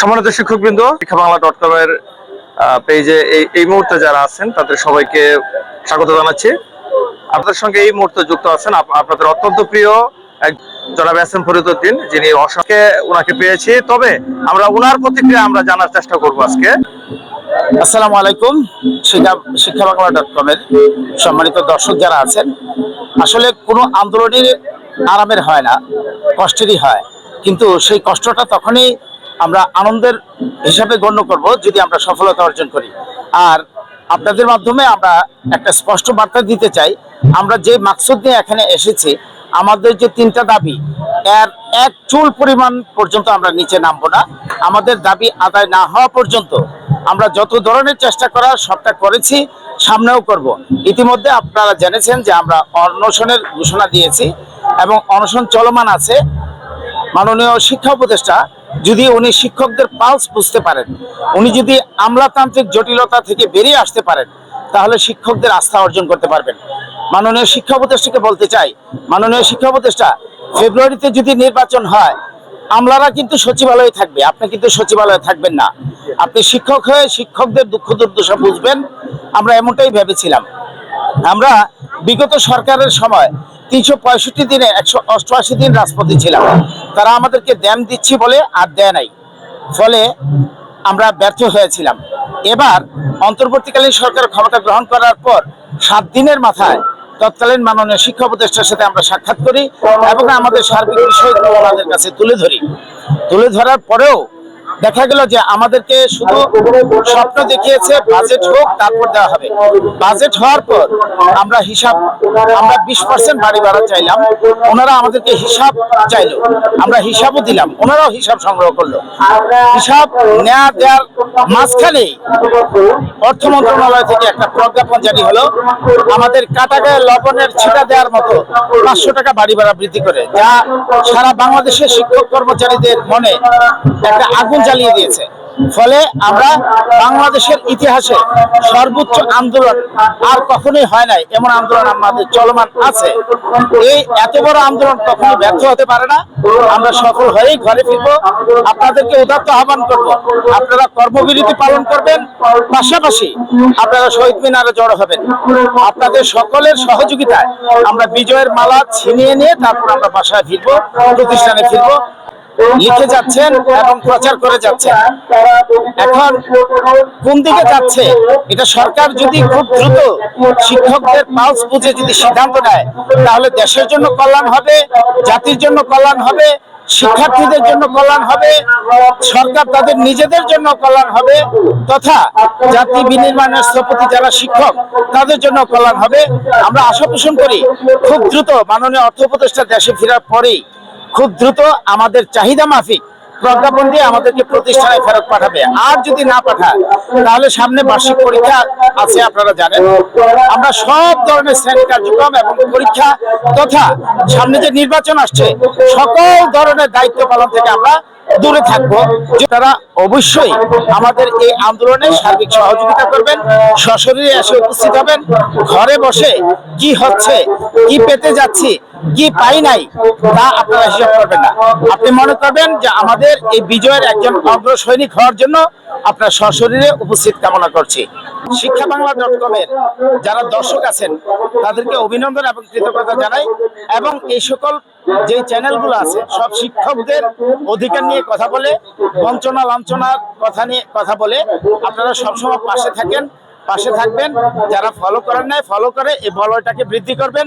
সম্মানিত শিক্ষকবৃন্দ শিক্ষা Bangla dot com এর পেজে এই মুহূর্তে যারা আছেন, তাদের সবাইকে স্বাগত জানাচ্ছি। আপনাদের সঙ্গে এই মুহূর্তে যুক্ত আছেন আপনাদের অত্যন্ত প্রিয় এক জনাব ফরিদুদ্দিন যিনি ওনাকে পেয়েছি। তবে আমরা ওনার প্রতিক্রিয়া আমরা জানার চেষ্টা করব আজকে। আসসালামু আলাইকুম, শিক্ষা শিক্ষা বাংলা ডট কমের সম্মানিত দর্শক যারা আছেন। আসলে কোনো আন্দোলনই আরামের হয় না, কষ্টেরই হয়। কিন্তু সেই কষ্টটা তখনই আমরা আনন্দের হিসাবে গণ্য করব যদি আমরা সফলতা অর্জন করি। আর আপনাদের মাধ্যমে আমরা একটা স্পষ্ট বার্তা দিতে চাই, আমরা যে মাকসুদ নিয়ে এখানে এসেছি, আমাদের যে তিনটা দাবি, এর এক চুল পরিমাণ পর্যন্ত আমরা নিচে নামবো না। আমাদের দাবি আদায় না হওয়া পর্যন্ত আমরা যত ধরনের চেষ্টা করার সবটা করেছি, সামনেও করব। ইতিমধ্যে আপনারা জেনেছেন যে আমরা অনশনের ঘোষণা দিয়েছি এবং অনশন চলমান আছে। মাননীয় শিক্ষা উপদেষ্টা যদি উনি শিক্ষকদের পালস বুঝতে পারেন, উনি যদি আমলাতান্ত্রিক জটিলতা থেকে বেরিয়ে আসতে পারেন, তাহলে শিক্ষকদের আস্থা অর্জন করতে পারবেন। মাননীয় শিক্ষা উপদেষ্টাকে বলতে চাই, মাননীয় শিক্ষা উপদেষ্টা, ফেব্রুয়ারিতে যদি নির্বাচন হয়, আমলারা কিন্তু সচিবালয়ে থাকবে, আপনি কিন্তু সচিবালয়ে থাকবেন না। আপনি শিক্ষক হয়ে শিক্ষকদের দুঃখ দুর্দশা বুঝবেন, আমরা এমনটাই ভেবেছিলাম। আমরা বিগত সরকারের সময় তিনশো পঁয়ষট্টি দিনে, একশো অষ্টআশি দিন রাজপথে ছিলাম। তারা আমাদেরকে দ্যাম দিচ্ছি বলে আর দেয় নাই। ফলে আমরা ব্যর্থ হয়েছিলাম। এবার অন্তর্বর্তীকালীন সরকার ক্ষমতা গ্রহণ করার পর সাত দিনের মাথায় তৎকালীন মাননীয় শিক্ষা উপদেষ্টার সাথে আমরা সাক্ষাৎ করি এবং আমাদের সার্বিক বিষয়গুলো ওনাদের কাছে তুলে ধরি। তুলে ধরার পরেও দেখা গেল যে আমাদেরকে শুধু স্বপ্ন দেখিয়েছে বাজেট হোক, তারপর দেওয়া হবে। বাজেট হওয়ার পর আমরা হিসাব, আমরা বিশ পার্সেন্ট বাড়ি ভাড়া চাইলাম, ওনারা আমাদেরকে হিসাব চাইলো। আমরা হিসাবও দিলাম, ওনারাও হিসাব সংগ্রহ করল। হিসাব নেওয়া দেওয়ার মাঝখানেই অর্থ মন্ত্রণালয় থেকে একটা প্রজ্ঞাপন জারি হলো। আমাদের কাটাগায়ে লবণের ছিটা দেওয়ার মতো পাঁচশো টাকা বাড়ি ভাড়া বৃদ্ধি করে, যা সারা বাংলাদেশের শিক্ষক কর্মচারীদের মনে একটা আগুন জ্বালিয়ে দিয়েছে। ফলে আমরা বাংলাদেশের ইতিহাসে সর্বোচ্চ আন্দোলন আর কখনোই হয় নাই। এমন আন্দোলন আমাদের চলমান আছে। এই এত বড় আন্দোলন কখনো ব্যর্থ হতে পারে না। আমরা সফল হয়েই ঘরে ফিরবো। আপনাদেরকে উদাত্ত আহ্বান করব। আপনারা কর্মবিরতি পালন করবেন। পাশাপাশি আপনারা শহীদ মিনারে জড়ো হবেন। আপনাদের সকলের সহযোগিতায় আমরা বিজয়ের মালা ছিনিয়ে নিয়ে তারপর আমরা বাসায় ফিরবো, প্রতিষ্ঠানে ফিরবো। লিখে যাচ্ছেন এবং প্রচার করে যাচ্ছেন। এখন কোন দিকে যাচ্ছে? এটা সরকার যদি খুব দ্রুত শিক্ষকদের পালস বুঝে যদি সিদ্ধান্ত নেয়, তাহলে দেশের জন্য কল্যাণ হবে, জাতির জন্য কল্যাণ হবে, শিক্ষার্থীদের জন্য কল্যাণ হবে, সরকার তাদের নিজেদের জন্য কল্যাণ হবে, তথা জাতি বিনির্মাণের স্থপতি যারা শিক্ষক, তাদের জন্য কল্যাণ হবে। আমরা আশা পোষণ করি খুব দ্রুত মাননীয় অর্থ উপদেষ্টা দেশে ফেরার পরেই খুব দ্রুত আমাদের চাহিদা মাফিক প্রজ্ঞাপন দিয়ে আমাদেরকে প্রতিষ্ঠানে ফেরত পাঠাবে। আর যদি না পাঠায়, তাহলে সামনে বার্ষিক পরীক্ষা আছে, আপনারা জানেন। আমরা সব ধরনের শ্রেণি কার্যক্রম এবং পরীক্ষা তথা সামনে যে নির্বাচন আসছে, সকল ধরনের দায়িত্ব পালন থেকে আমরা দূরে থাকব। তারা অবশ্যই আমাদের এই আন্দোলনে সার্বিক সহযোগিতা করবেন, সশরীরে এসে উপস্থিত হবেন, ঘরে বসে কি হচ্ছে, কি পেতে যাচ্ছি, কি পাই নাই, তা আপনারা হিসাব করবেন না। আপনি মনে করবেন যে আমাদের এই বিজয়ের একজন অগ্র সৈনিক হওয়ার জন্য আপনার সশরীরে উপস্থিত কামনা করছি। শিক্ষা বাংলা ডট কমের যারা দর্শক আছেন, তাদেরকে অভিনন্দন এবং কৃতজ্ঞতা জানাই এবং এই সকল যে চ্যানেলগুলো আছে, সব শিক্ষকদের অধিকার নিয়ে কথা বলে, বঞ্চনা, লাঞ্ছনার কথা নিয়ে কথা বলে, আপনারা সবসময় পাশে থাকেন, পাশে থাকবেন, যারা ফলো করেন নাই ফলো করে এই বলয়টাকে বৃদ্ধি করবেন।